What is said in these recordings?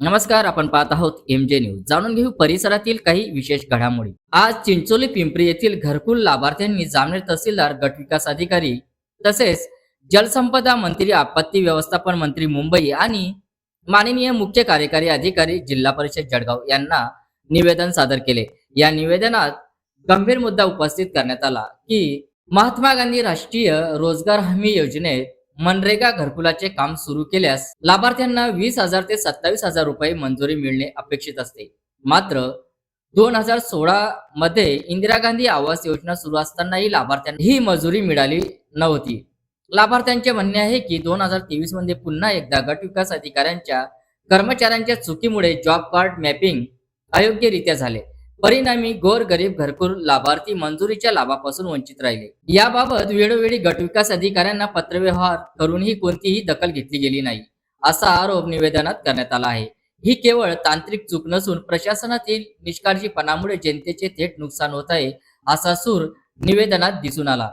नमस्कार आपण पाहत आहोत एम जे न्यूज जाणून घेऊ परिसरातील काही विशेष घडामोडी. आज चिंचोली पिंपरी येथील घरकुल लाभार्थ्यांनी जामनेर तहसीलदार गटविकास अधिकारी तसेच जलसंपदा मंत्री आपत्ती व्यवस्थापन मंत्री मुंबई आणि माननीय मुख्य कार्यकारी अधिकारी जिल्हा परिषद जळगाव यांना निवेदन सादर केले. या निवेदनात गंभीर मुद्दा उपस्थित करण्यात आला की महात्मा गांधी राष्ट्रीय रोजगार हमी योजनेत मनरेगा घरकुलाचे काम सुरू केल्यास लाभार्थ्यांना वीस हजार ते सत्तावीस हजार रुपये मंजुरी मिळणे अपेक्षित असते. मात्र दोन हजार सोळा मध्ये इंदिरा गांधी आवास योजना सुरू असतानाही लाभार्थ्यांना ही मजुरी मिळाली नव्हती. लाभार्थ्यांचे म्हणणे आहे की दोन हजार तेवीसमध्ये पुन्हा एकदा गट विकास अधिकाऱ्यांच्या कर्मचाऱ्यांच्या चुकीमुळे जॉब कार्ड मॅपिंग अयोग्यरित्या झाले. परिणामी गोर गरीब घरकुल लाभार्थी मंजुरीच्या लाभापासून वंचित राहिले. याबाबत वेळोवेळी गटविकास अधिकाऱ्यांना पत्रव्यवहार करूनही कोणतीही दखल घेतली गेली नाही असा आरोप निवेदनात करण्यात आला आहे. ही केवळ तांत्रिक चूक नसून प्रशासनातील निष्काळजीपणामुळे जनतेचे थेट नुकसान होत आहे असा सूर निवेदनात दिसून आला.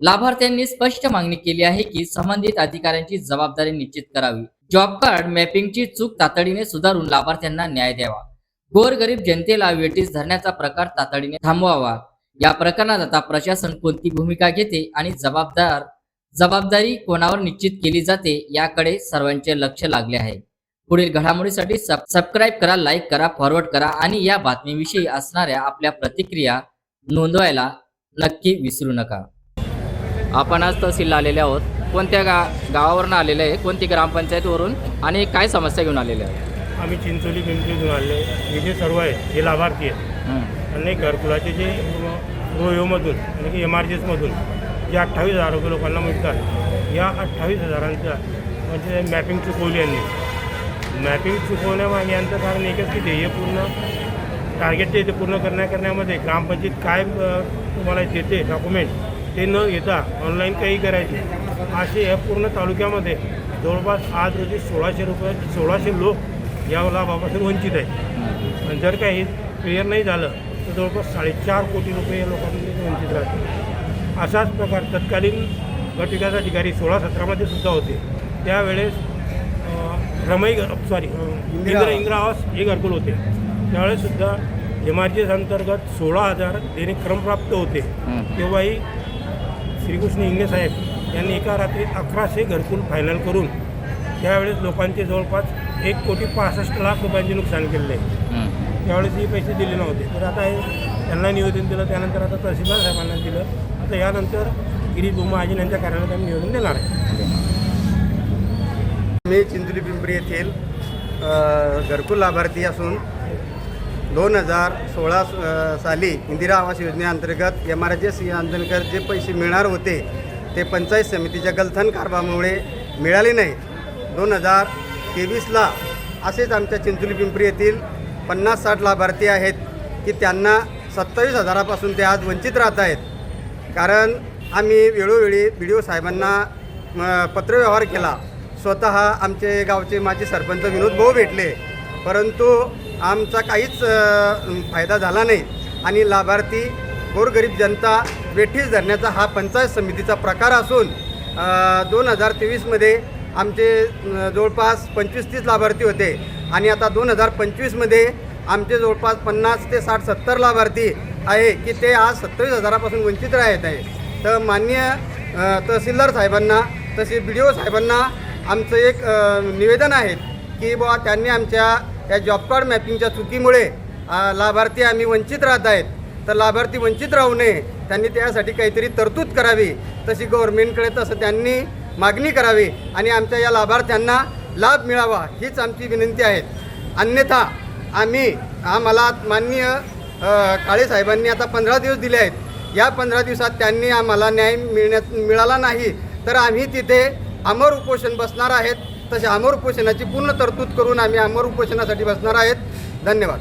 लाभार्थ्यांनी स्पष्ट मागणी केली आहे की संबंधित अधिकाऱ्यांची जबाबदारी निश्चित करावी. जॉब कार्ड मॅपिंगची चूक तातडीने सुधारून लाभार्थ्यांना न्याय द्यावा. गोरगरीब जनतेला वेटीस धरण्याचा प्रकार तातडीने थांबवावा. या प्रकरणात आता प्रशासन कोणती भूमिका घेते आणि जबाबदार जबाबदारी कोणावर निश्चित केली जाते याकडे सर्वांचे लक्ष लागले आहे. पुढील घडामोडीसाठी सब सबस्क्राईब करा लाईक करा फॉरवर्ड करा आणि या बातमीविषयी असणाऱ्या आपल्या प्रतिक्रिया नोंदवायला नक्की विसरू नका. आपण आज तहसीलला आलेले आहोत. कोणत्या गा गावावरून आलेले आहे? कोणती ग्रामपंचायतीवरून? आणि काय समस्या घेऊन आलेल्या आहेत आम्ही चिंचोली पिंपरीतून आले हे जे सर्व आहे हे लाभार्थी आहेत आणि घरकुलाचे जे रोयोमधून म्हणजे की एम आर जी एसमधून जे अठ्ठावीस हजार रुपये लोकांना मिळतात या अठ्ठावीस हजारांच्या म्हणजे मॅपिंग चुकवली यांनी. मॅपिंग चुकवण्यामागे यांचं कारण एकच की ध्येय पूर्ण टार्गेट ते पूर्ण करण्या करण्यामध्ये ग्रामपंचायत काय तुम्हाला देते डॉक्युमेंट ते न घेता ऑनलाईन काही करायचे. असे या पूर्ण तालुक्यामध्ये जवळपास आज रोजी सोळाशे रुपये सोळाशे लोक या लाभापासून वंचित आहेत आणि जर काही क्लिअर नाही झालं तर जवळपास साडेचार कोटी रुपये या लोकांमध्ये वंचित राहतील. असाच प्रकार तत्कालीन गटविकास अधिकारी सोळा सतरामध्ये सुद्धा होते. त्यावेळेस रमई सॉरी इंदिरा इंदिरा आवास हे घरकुल होते. त्यावेळेस सुद्धा एम आर जी एस अंतर्गत सोळा हजार देणे क्रमप्राप्त होते. तेव्हाही श्रीकृष्ण इंगे साहेब यांनी एका रात्रीत अकराशे घरकुल फायनल करून त्यावेळेस लोकांचे जवळपास एक कोटी पासष्ट लाख रुपयांचे नुकसान केलेले आहे. त्यावेळेस हे पैसे दिले नव्हते. तर आता हे त्यांना निवेदन दिलं त्यानंतर आता तहसीलदार साहेबांना दिलं. आता यानंतर गिरीश आजीन यांच्या कार्यालयात आम्ही निवेदन देणार आहे. मी चिंचोली पिंपरी येथील घरकुल लाभार्थी असून दोन हजार सोळा साली इंदिरा आवास योजनेअंतर्गत एम आर एस अंतर्गत जे पैसे मिळणार होते ते पंचायत समितीच्या गलथन कारभारामुळे मिळाले नाही दोन हजार तेवीसला असेच आमच्या चिंचोली पिंपरी येथील पन्नास साठ लाभार्थी आहेत की त्यांना सत्तावीस हजारापासून ते आज वंचित राहत आहेत. कारण आम्ही वेळोवेळी बी डी ओ साहेबांना पत्रव्यवहार केला. स्वतः आमचे गावचे माजी सरपंच विनोद भाऊ भेटले. परंतु आमचा काहीच फायदा झाला नाही. आणि लाभार्थी गोरगरीब जनता वेठीस धरण्याचा हा पंचायत समितीचा प्रकार असून दोन हजार तेवीसमध्ये आमचे जवळपास पंचवीस तीस लाभार्थी होते. आणि आता दोन हजार पंचवीसमध्ये आमचे जवळपास पन्नास ते साठ सत्तर लाभार्थी आहे की ते आज सत्तावीस हजारापासून वंचित राहत आहे. तर मान्य तहसीलदार साहेबांना तसेच बी डी ओ साहेबांना आमचं एक निवेदन आहे की बुवा त्यांनी आमच्या या जॉब कार्ड मॅपिंगच्या चुकीमुळे लाभार्थी आम्ही वंचित राहत आहेत. तर लाभार्थी वंचित राहू नये. त्यांनी त्यासाठी काहीतरी तरतूद करावी. तशी गव्हर्मेंटकडे तसं त्यांनी मागणी करावी आणि आमच्या या लाभार्थ्यांना लाभ मिळावा हीच आमची विनंती आहे. अन्यथा आम्ही आम्हाला माननीय काळेसाहेबांनी काळे साहेबांनी आता पंधरा दिवस दिले आहेत. या पंधरा दिवसात त्यांनी आम्हाला न्याय मिळण्यात मिळाला नाही तर आम्ही तिथे अमर उपोषण बसणार आहेत. तसे अमर उपोषणाची पूर्ण तरतूद करून आम्ही अमर उपोषणासाठी बसणार आहेत. धन्यवाद.